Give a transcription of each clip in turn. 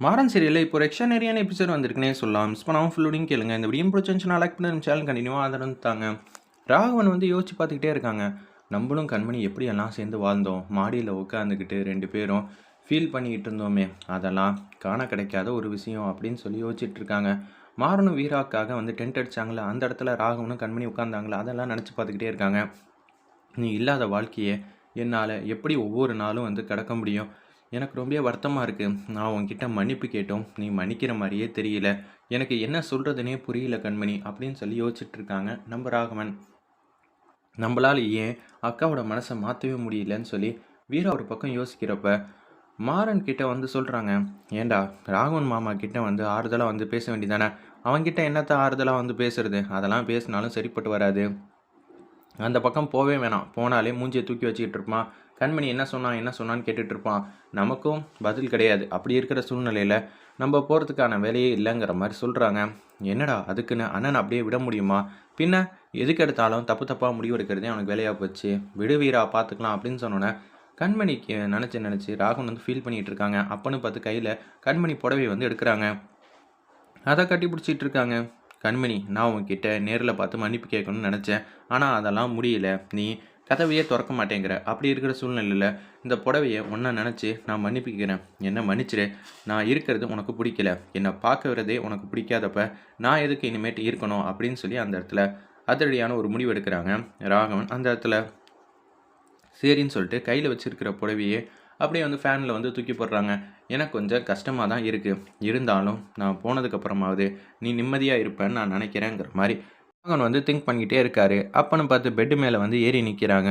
மாறன் சீரியலில் இப்போ ஒரு எக்ஸ்ட்ரானரியான எபிசோட் வந்திருக்குனே சொல்லலாம். மிஸ் பண்ணாமல் ஃபுல்லோடையும் கேளுங்க. இந்த வீடியோ பிடிச்சிருந்துச்சுன்னா லைக் பண்ணி சேனல் கண்டினியூவாக ஆதரவு தாங்க. ராகவன் வந்து யோசிச்சு பார்த்துக்கிட்டே இருக்காங்க. நம்மளும் கண்மணி எப்படி எல்லாம் சேர்ந்து வாழ்ந்தோம்? மாடியில் உட்காந்துக்கிட்டு ரெண்டு பேரும் ஃபீல் பண்ணிக்கிட்டு இருந்தோமே. அதெல்லாம் காண கிடைக்காத ஒரு விஷயம் அப்படின்னு சொல்லி யோசிச்சுட்டு இருக்காங்க. மாறனும் வீராக்காக வந்து டென்ட் அடித்தாங்களே அந்த இடத்துல ராகவனும் கண்மணி உட்காந்தாங்களே அதெல்லாம் நினச்சி பார்த்துக்கிட்டே இருக்காங்க. நீ இல்லாத வாழ்க்கையை என்னால் எப்படி ஒவ்வொரு நாளும் வந்து கடக்க முடியும்? எனக்கு ரொம்ப வருத்தமாக இருக்குது நான் உன்கிட்ட மன்னிப்பு கேட்டோம். நீ மன்னிக்கிற மாதிரியே தெரியல. எனக்கு என்ன சொல்கிறதுனே புரியல கண்மணி அப்படின்னு சொல்லி யோசிச்சுட்டு இருக்காங்க நம்ம ராகவன். நம்மளால் ஏன் அக்காவோட மனசை மாற்றவே முடியலன்னு சொல்லி வீரா ஒரு பக்கம் யோசிக்கிறப்ப மாறன் கிட்ட வந்து சொல்கிறாங்க ஏண்டா ராகவன் மாமா கிட்ட வந்து ஆறுதலாக வந்து பேச வேண்டியதானே? அவன்கிட்ட என்னத்த ஆறுதலாக வந்து பேசுறது? அதெல்லாம் பேசினாலும் சரிப்பட்டு வராது. அந்த பக்கம் போவே வேணாம். போனாலே மூஞ்சியை தூக்கி வச்சுக்கிட்டு இருப்பான். கண்மணி என்ன சொன்னான் என்ன சொன்னான்னு கேட்டுட்டு இருப்பான் நமக்கும் பதில் கிடையாது. அப்படி இருக்கிற சூழ்நிலையில் நம்ம போகிறதுக்கான வேலையே இல்லைங்கிற மாதிரி சொல்கிறாங்க என்னடா அதுக்குன்னு அண்ணன் அப்படியே விட முடியுமா? பின்ன எதுக்கு எடுத்தாலும் தப்பு தப்பாக முடிவு எடுக்கிறதே அவனுக்கு வேலையாக போச்சு. விடு வீரா பார்த்துக்கலாம் அப்படின்னு சொன்னோன்னே கண்மணிக்கு நினச்சி நினச்சி ராகவன் வந்து ஃபீல் பண்ணிகிட்டு இருக்காங்க. அப்பன்னு பார்த்து கையில் கண்மணி புடவை வந்து எடுக்கிறாங்க. அதை கட்டி பிடிச்சிட்டு இருக்காங்க. கண்மணி நான் உங்ககிட்ட நேரில் பார்த்து மன்னிப்பு கேட்கணும்னு நினச்சேன். ஆனால் அதெல்லாம் முடியல. நீ கதவையே திறக்க மாட்டேங்கிற. அப்படி இருக்கிற சூழ்நிலையில் இந்த புடவையை ஒன்றா நினச்சி நான் மன்னிப்பிக்கிறேன். என்னை என்ன மன்னிச்சிரு நான் இருக்கிறது உனக்கு பிடிக்கல. என்னை பார்க்கறதே உனக்கு பிடிக்காதப்ப நான் எதுக்கு இனிமேட்டு இருக்கணும் அப்படின்னு சொல்லி அந்த இடத்துல அதிரடியான ஒரு முடிவு எடுக்கிறாங்க. ராகவன் அந்த இடத்துல சரின்னு சொல்லிட்டு கையில் வச்சிருக்கிற புடவையே அப்படியே வந்து ஃபேனில் வந்து தூக்கி போடுறாங்க. எனக்கு கொஞ்சம் கஷ்டமாக தான் இருக்குது இருந்தாலும் நான் போனதுக்கப்புறமாவது நீ நிம்மதியாக இருப்பேன்னு நான் நினைக்கிறேங்கிற மாதிரி ராகவன் வந்து திங்க் பண்ணிக்கிட்டே இருக்காரு. அப்பன்னு பார்த்து பெட்டு மேலே வந்து ஏறி நிற்கிறாங்க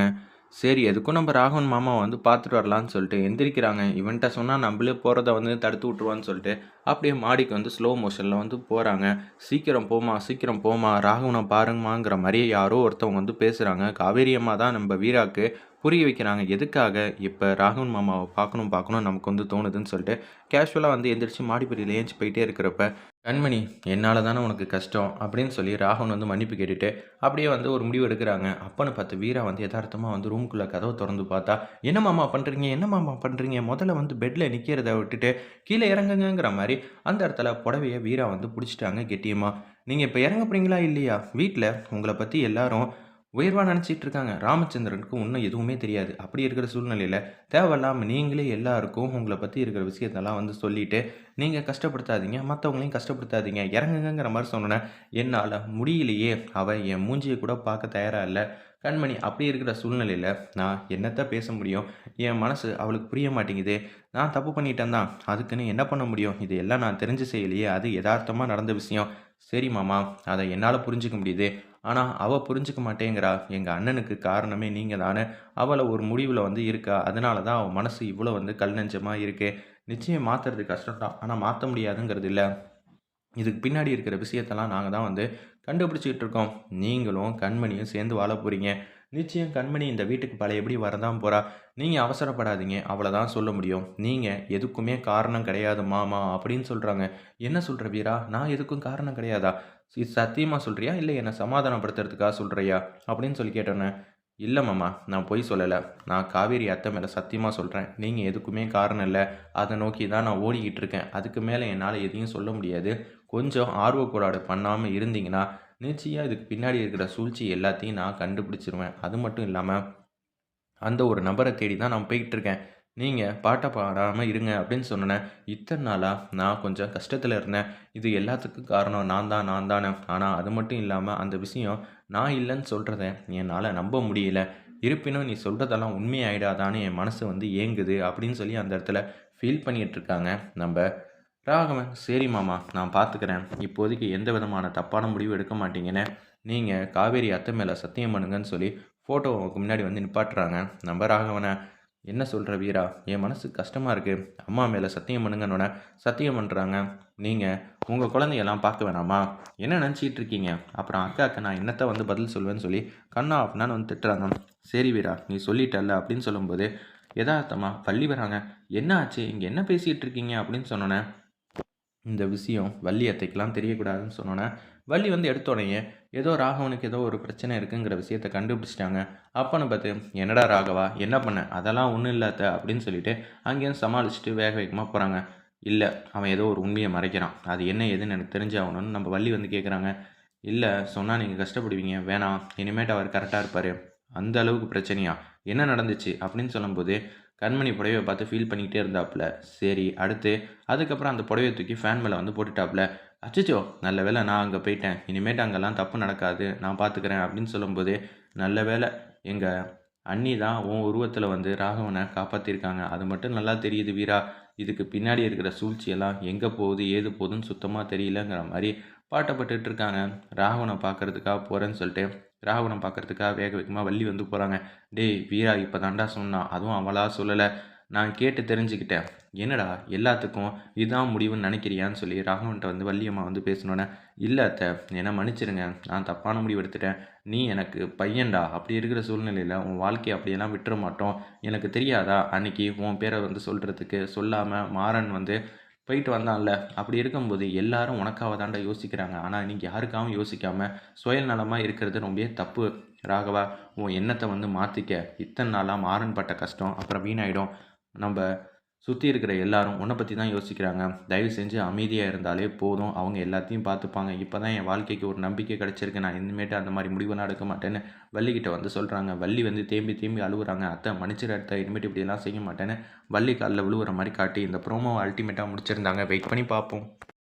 சரி எதுக்கும் நம்ம ராகவன் மாமா வந்து பார்த்துட்டு வரலான்னு சொல்லிட்டு எந்திரிக்கிறாங்க. இவன்கிட்ட சொன்னால் நம்மளே போகிறத வந்து தடுத்து விட்ருவான்னு சொல்லிட்டு அப்படியே மாடிக்கு வந்து ஸ்லோ மோஷனில் வந்து போகிறாங்க சீக்கிரம் போமா சீக்கிரம் போமா ராகவனை பாருங்கம்மாங்கிற மாதிரி யாரோ ஒருத்தவங்க வந்து பேசுகிறாங்க காவேரி அம்மா தான் நம்ம வீராக்கு புரிய வைக்கிறாங்க. எதுக்காக இப்போ ராகவன் மாமாவை பார்க்கணும் பார்க்கணும் நமக்கு வந்து தோணுதுன்னு சொல்லிட்டு கேஷுவலாக வந்து எந்திரிச்சு மாடிப்படியில் ஏஞ்சி போயிட்டே இருக்கிறப்ப கண்மணி என்னால் தானே உனக்கு கஷ்டம்? அப்படின்னு சொல்லி ராகவன் வந்து மன்னிப்பு கேட்டுட்டு அப்படியே வந்து ஒரு முடிவு எடுக்கிறாங்க. அப்பன்னு பார்த்து வீரா வந்து யதார்த்தமாக வந்து ரூம்குள்ளே கதவை திறந்து பார்த்தா என்ன மாமா பண்ணுறீங்க என்ன மாமா பண்ணுறீங்க முதல்ல வந்து பெட்டில் நிற்கிறத விட்டுட்டு கீழே இறங்குங்கிற மாதிரி. அந்த இடத்துல புடவைய வீரா வந்து பிடிச்சிட்டாங்க கெட்டியமா நீங்கள் இப்போ இறங்க போகிறீங்களா இல்லையா? வீட்டில் உங்களை பற்றி எல்லாரும் உயர்வாக நினச்சிட்டு இருக்காங்க ராமச்சந்திரனுக்கு இன்னும் எதுவுமே தெரியாது. அப்படி இருக்கிற சூழ்நிலையில் தேவையில்லாமல் நீங்களே எல்லாருக்கும் உங்களை பற்றி இருக்கிற விஷயத்தெல்லாம் வந்து சொல்லிட்டு நீங்கள் கஷ்டப்படுத்தாதீங்க. மற்றவங்களையும் கஷ்டப்படுத்தாதீங்க. இறங்குங்கிற மாதிரி சொன்னோன்னே என்னால் முடியலையே. அவள் என் மூஞ்சியை கூட பார்க்க தயாராக இல்லை. கண்மணி அப்படி இருக்கிற சூழ்நிலையில் நான் என்னத்தை பேச முடியும்? என் மனசு அவளுக்கு புரிய மாட்டேங்குது. நான் தப்பு பண்ணிட்டேன் தான் அதுக்குன்னு என்ன பண்ண முடியும்? இது எல்லாம் நான் தெரிஞ்சு செய்யலையே. அது யதார்த்தமாக நடந்த விஷயம். சரி மாமா அதை என்னால் புரிஞ்சுக்க முடியுது. ஆனால் அவள் புரிஞ்சுக்க மாட்டேங்கிறா. எங்கள் அண்ணனுக்கு காரணமே நீங்கள் தானே. அவளை ஒரு முடிவில் வந்து இருக்கா. அதனால தான் அவள் மனசு இவ்வளோ வந்து கல் நெஞ்சமாக இருக்குது நிச்சயம் மாற்றுறது கஷ்டம் தான் ஆனால் மாற்ற முடியாதுங்கிறது இல்லை. இதுக்கு பின்னாடி இருக்கிற விஷயத்தெல்லாம் நாங்கள் தான் வந்து கண்டுபிடிச்சிக்கிட்டு இருக்கோம். நீங்களும் கண்மணியும் சேர்ந்து வாழ போகிறீங்க நிச்சயம் கண்மணி இந்த வீட்டுக்கு பழைய எப்படி வரதான் போகிறா நீங்கள் அவசரப்படாதீங்க. அவ்வளோதான் சொல்ல முடியும். நீங்கள் எதுக்குமே காரணம் கிடையாது மாமா அப்படின்னு சொல்கிறாங்க என்ன சொல்கிற வீரா? நான் எதுக்கும் காரணம் கிடையாதா? இது சத்தியமாக சொல்கிறியா இல்லை என்னை சமாதானப்படுத்துறதுக்காக சொல்கிறியா அப்படின்னு சொல்லி கேட்டோன்னே இல்லை மாமா நான் பொய் சொல்லலை. நான் காவேரி அத்தை மேலே சத்தியமாக சொல்கிறேன் நீங்கள் எதுக்குமே காரணம் இல்லை. அதை நோக்கி தான் நான் ஓடிக்கிட்டு இருக்கேன். அதுக்கு மேலே என்னால் எதையும் சொல்ல முடியாது. கொஞ்சம் ஆர்வக்கூடாடு பண்ணாமல் இருந்தீங்கன்னா நிச்சயம் இதுக்கு பின்னாடி இருக்கிற சூழ்ச்சி எல்லாத்தையும் நான் கண்டுபிடிச்சிருவேன். அது மட்டும் இல்லாமல் அந்த ஒரு நபரை தேடி தான் நான் போய்கிட்டு இருக்கேன். நீங்கள் பாட்டை பாடாமல் இருங்க அப்படின்னு சொன்னேன் இத்தனை நாளாக நான் கொஞ்சம் கஷ்டத்தில் இருந்தேன். இது எல்லாத்துக்கும் காரணம் நான் தான் நான் தானே. ஆனால் அது மட்டும் இல்லாமல் அந்த விஷயம் நான் இல்லைன்னு சொல்கிறத என்னால் நம்ப முடியல. இருப்பினும் நீ சொல்கிறதெல்லாம் உண்மையாயிடாதான்னு என் மனசு வந்து ஏங்குது அப்படின்னு சொல்லி அந்த இடத்துல ஃபீல் பண்ணிகிட்ருக்காங்க நம்ம ராகவன் சரி மாமா நான் பார்த்துக்கிறேன் இப்போதைக்கு எந்த விதமான தப்பான முடிவு எடுக்க மாட்டீங்கன்னு. நீங்கள் காவேரி அத்தை மேலே சத்தியம் பண்ணுங்கன்னு சொல்லி ஃபோட்டோவுக்கு முன்னாடி வந்து நிப்பாட்டுறாங்க. நம்ம ராகவனை என்ன சொல்கிற வீரா? என் மனசு கஷ்டமாக இருக்குது அம்மா மேலே சத்தியம் பண்ணுங்கன்னொன்னே சத்தியம் பண்ணுறாங்க நீங்கள் உங்கள் குழந்தையெல்லாம் பார்க்க வேணாமா? என்ன நினச்சிட்டு இருக்கீங்க? அப்புறம் அக்காவுக்கு நான் என்னத்தை வந்து பதில் சொல்வேன்னு சொல்லி கண்ணா அப்படின்னு வந்து திட்டுறாங்க. சரி வீரா நீ சொல்லிட்டல்ல அப்படின்னு சொல்லும்போது யதார்த்தமாக பள்ளி வராங்க. என்ன ஆச்சு? இங்கே என்ன பேசிகிட்டு இருக்கீங்க? அப்படின்னு சொன்னோன்னே இந்த விஷயம் வள்ளி அத்தைக்கெல்லாம் தெரியக்கூடாதுன்னு சொன்னோன்னே வள்ளி வந்து எடுத்தோடனே ஏதோ ராகவனுக்கு ஏதோ ஒரு பிரச்சனை இருக்குங்கிற விஷயத்த கண்டுபிடிச்சிட்டாங்க. அப்பன்னு பார்த்து என்னடா ராகவா என்ன பண்ண? அதெல்லாம் ஒன்றும் இல்லாத அப்படின்னு சொல்லிட்டு அங்கேயும் சமாளிச்சுட்டு வேக வேகமாக போகிறாங்க இல்லை அவன் ஏதோ ஒரு உண்மையை மறைக்கிறான். அது என்ன ஏதுன்னு எனக்கு தெரிஞ்சாகணும்னு நம்ம வள்ளி வந்து கேட்குறாங்க இல்லை சொன்னால் நீங்கள் கஷ்டப்படுவீங்க வேணாம். இனிமேட்டு அவர் கரெக்டாக இருப்பார். அந்த அளவுக்கு பிரச்சனையா? என்ன நடந்துச்சு? அப்படின்னு சொல்லும்போது கண்மணி புடவையை பார்த்து ஃபீல் பண்ணிக்கிட்டே இருந்தாப்புல சரி அடுத்து அதுக்கப்புறம் அந்த புடவையை தூக்கி ஃபேன் மேலே வந்து போட்டுட்டாப்புல அச்சச்சோ நல்ல வேளை நான் அங்கே போயிட்டேன். இனிமேட்டு அங்கெல்லாம் தப்பு நடக்காது. நான் பார்த்துக்கிறேன் அப்படின்னு சொல்லும்போது நல்ல வேளை எங்கள் அண்ணி தான் உன் உருவத்தில் வந்து ராகவனை காப்பாற்றிருக்காங்க அது மட்டும் நல்லா தெரியுது வீரா. இதுக்கு பின்னாடி இருக்கிற சூழ்ச்சியெல்லாம் எங்கே போகுது ஏது போகுதுன்னு சுத்தமாக தெரியலங்கிற மாதிரி பாட்டப்பட்டுட்டு இருக்காங்க. ராகவனை பார்க்குறதுக்காக போகிறேன்னு சொல்லிட்டு ராகவனை பார்க்குறதுக்காக வேக வேகமாக வள்ளி வந்து போகிறாங்க டேய் வீரா இப்போ தாண்டா சொன்னான். அதுவும் அவளாக சொல்லலை. நான் கேட்டு தெரிஞ்சுக்கிட்டேன். என்னடா எல்லாத்துக்கும் இதுதான் முடிவுன்னு நினைக்கிறியான்னு சொல்லி ராகவன்ட்ட வந்து வள்ளியம்மா வந்து பேசினோன்னே இல்லை அத்தை என்னை மன்னிச்சிருங்க நான் தப்பான முடிவு எடுத்துட்டேன். நீ எனக்கு பையன்டா. அப்படி இருக்கிற சூழ்நிலையில் உன் வாழ்க்கையை அப்படியெல்லாம் விட்டுற மாட்டோம். எனக்கு தெரியாதா? அன்னைக்கு உன் பேரை வந்து சொல்கிறதுக்கு சொல்லாமல் மாறன் வந்து போயிட்டு வந்தான்ல. அப்படி இருக்கும்போது எல்லாரும் உனக்காக தாண்டா யோசிக்கிறாங்க. ஆனால் நீங்கள் யாருக்காகவும் யோசிக்காமல் சுயநலமாக இருக்கிறது ரொம்பவே தப்பு. ராகவா உன் எண்ணத்தை வந்து மாற்றிக்க இத்தனை நாளாக மாறன் பட்ட கஷ்டம் அப்புறம் வீணாயிடும். நம்ம சுற்றி இருக்கிற எல்லாரும் உன்னை பற்றி தான் யோசிக்கிறாங்க. தயவு செஞ்சு அமைதியாக இருந்தாலே போதும். அவங்க எல்லாத்தையும் பார்த்துப்பாங்க. இப்போ தான் என் வாழ்க்கைக்கு ஒரு நம்பிக்கை கிடச்சிருக்கு. நான் இனிமேட்டு அந்த மாதிரி முடிவெல்லாம் எடுக்க மாட்டேன்னு வள்ளிக்கிட்ட வந்து சொல்கிறாங்க வள்ளி வந்து தேம்பி தேம்பி அழுகுறாங்க அத்தை மன்னிச்சிட அத்தை. இனிமேட்டு இப்படியெல்லாம் செய்ய மாட்டேன்னு வள்ளி காலில் விழுவுற மாதிரி காட்டி இந்த ப்ரோமோவை அல்டிமேட்டாக முடிச்சிருந்தாங்க. வெயிட் பண்ணி பார்ப்போம்.